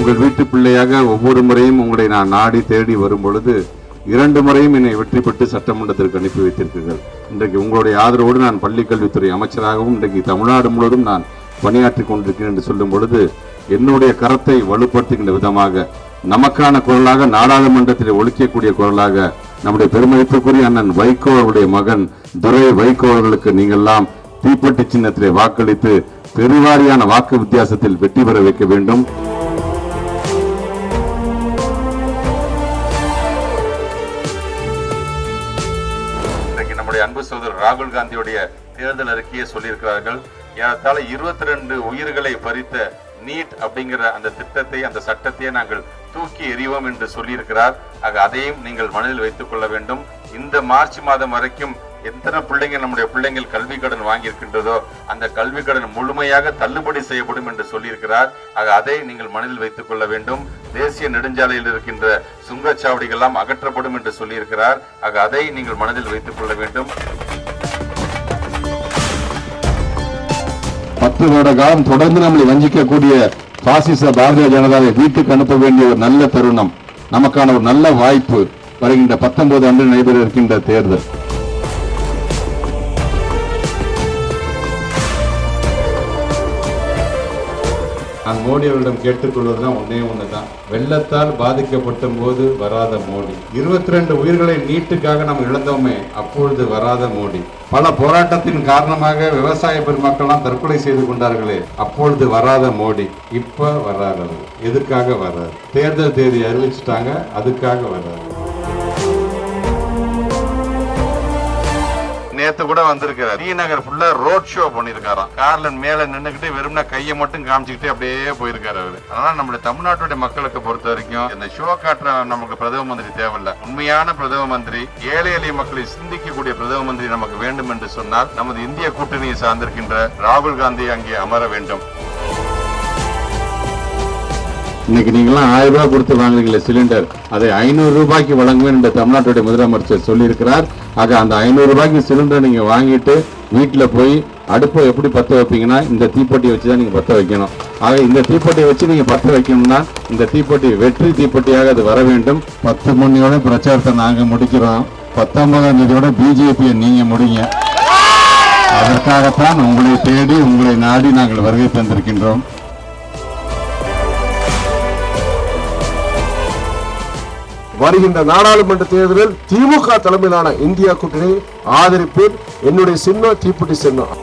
உங்கள் வீட்டு பிள்ளையாக ஒவ்வொரு முறையும் உங்களை நான் நாடி தேடி வரும் பொழுது இரண்டு முறையும் என்னை வெற்றி பெற்று சட்டமன்றத்திற்கு அனுப்பி வைத்திருக்கிறீர்கள். இன்றைக்கு உங்களுடைய ஆதரவோடு நான் பள்ளிக்கல்வித்துறை அமைச்சராகவும் இன்றைக்கு தமிழ்நாடு முழுவதும் நான் பணியாற்றி கொண்டிருக்கிறேன் என்று சொல்லும் பொழுது என்னுடைய கரத்தை வலுப்படுத்துகின்ற விதமாக நமக்கான குரலாக நாடாளுமன்றத்தில் ஒழிக்கக்கூடிய குரலாக நம்முடைய பெருமதிப்புக்குரிய அண்ணன் வைகோ அவருடைய மகன் துரை வைகோ அவர்களுக்கு நீங்கள்லாம் தீப்பெட்டி சின்னத்திலே வாக்களித்து பெருவாரியான வாக்கு வித்தியாசத்தில் வெற்றி பெற வைக்க வேண்டும். நம்முடைய அன்பு சகோதரர் ராகுல் காந்தியுடைய தேர்தல் அறிக்கையை சொல்லியிருக்கிறார்கள். ஏறத்தாழ இருபத்தி ரெண்டு உயிர்களை பறித்த நீட் அப்படிங்கிற அந்த திட்டத்தை அந்த சட்டத்தையே நாங்கள் தூக்கி எறிவோம் என்று சொல்லியிருக்கிறார். ஆக அதையும் நீங்கள் மனதில் வைத்துக் கொள்ள வேண்டும். இந்த மார்ச் மாதம் வரைக்கும் எத்தனை பிள்ளைங்க நம்முடைய பிள்ளைங்கள் கல்வி கடன் வாங்கியிருக்கின்றதோ அந்த கல்வி கடன் முழுமையாக தள்ளுபடி செய்யப்படும் என்று சொல்லியிருக்கிறார். ஆக அதை நீங்கள் மனதில் வைத்துக் கொள்ள வேண்டும். தேசிய நெடுஞ்சாலையில் இருக்கின்ற சுங்கச்சாவடிகள் எல்லாம் அகற்றப்படும் என்று சொல்லியிருக்கிறார். ஆக அதை நீங்கள் மனதில் வைத்துக் கொள்ள வேண்டும். பத்து வருட காலம் தொடர்ந்து நம்மளை வஞ்சிக்கக்கூடிய பாசிச பாரதிய ஜனதாவை வீட்டுக்கு அனுப்ப வேண்டிய ஒரு நல்ல தருணம். நமக்கான ஒரு நல்ல வாய்ப்பு வருகின்ற பத்தொன்பது அன்று நடைபெற இருக்கின்ற தேர்தல். நான் மோடி தான் கேட்டுக்கொள்வதுதான் ஒன்று தான் வெள்ளத்தால் பாதிக்கப்பட்ட போது வராத மோடி. இருபத்தி ரெண்டு உயிர்களை நீட்டுக்காக நாம் இழந்தோமே அப்பொழுது வராத மோடி. பல போராட்டத்தின் காரணமாக விவசாய பெருமக்கள்லாம் தற்கொலை செய்து கொண்டார்களே அப்பொழுது வராத மோடி. இப்ப வராதவர் எதுக்காக வராது? தேர்தல் தேதி அறிவிச்சிட்டாங்க அதுக்காக வராது. நேத்து கூட வந்திருக்காரு நகர் ஃபுல்லா ரோட் ஷோ பண்ணிருக்காராம். கார்ல மேல நின்னுக்கிட்டு வெறும்னா கையை மட்டும் காமிச்சுக்கிட்டு அப்படியே போயிருக்காரு அவரு. அதனால நம்மளுடைய தமிழ்நாட்டுடைய மக்களுக்கு பொறுத்த வரைக்கும் இந்த ஷோ காட்டுற நமக்கு பிரதம மந்திரி தேவையில்ல. உண்மையான பிரதம மந்திரி ஏழை எளிய மக்களை சிந்திக்கக்கூடிய பிரதம மந்திரி நமக்கு வேண்டும் என்று சொன்னால் நமது இந்திய கூட்டணியை சார்ந்திருக்கின்ற ராகுல் காந்தி அங்கே அமர வேண்டும். இன்னைக்கு நீங்களாம் ஆயிரம் ரூபாய் கொடுத்து வாங்குறீங்களே சிலிண்டர் அதை ஐநூறு ரூபாய்க்கு வழங்குவேன் என்று தமிழ்நாட்டுடைய முதலமைச்சர் சொல்லியிருக்கிறார். ஆக அந்த ஐநூறு ரூபாய்க்கு சிலிண்டர் நீங்கள் வாங்கிட்டு வீட்டில் போய் அடுப்பை எப்படி பற்ற வைப்பீங்கன்னா இந்த தீப்பெட்டியை வச்சு தான் நீங்கள் பற்ற வைக்கணும். ஆக இந்த தீப்பெட்டியை வச்சு நீங்கள் பற்ற வைக்கணும்னா இந்த தீப்பெட்டி வெற்றி தீப்பெட்டியாக அது வர வேண்டும். பத்து மணியோட பிரச்சாரத்தை நாங்கள் முடிக்கிறோம். பத்தொன்பதாம் தேதியோட பிஜேபியை நீங்கள் முடிங்க. அதற்காகத்தான் உங்களை தேடி உங்களை நாடி நாங்கள் வருகை தந்திருக்கின்றோம். வருகின்ற நாடாளுமன்ற தேர்தலில் திமுக தலைமையிலான இந்தியா கூட்டணி ஆதரிப்பேன். என்னுடைய சின்னம் தீப்பெட்டி சின்னம்.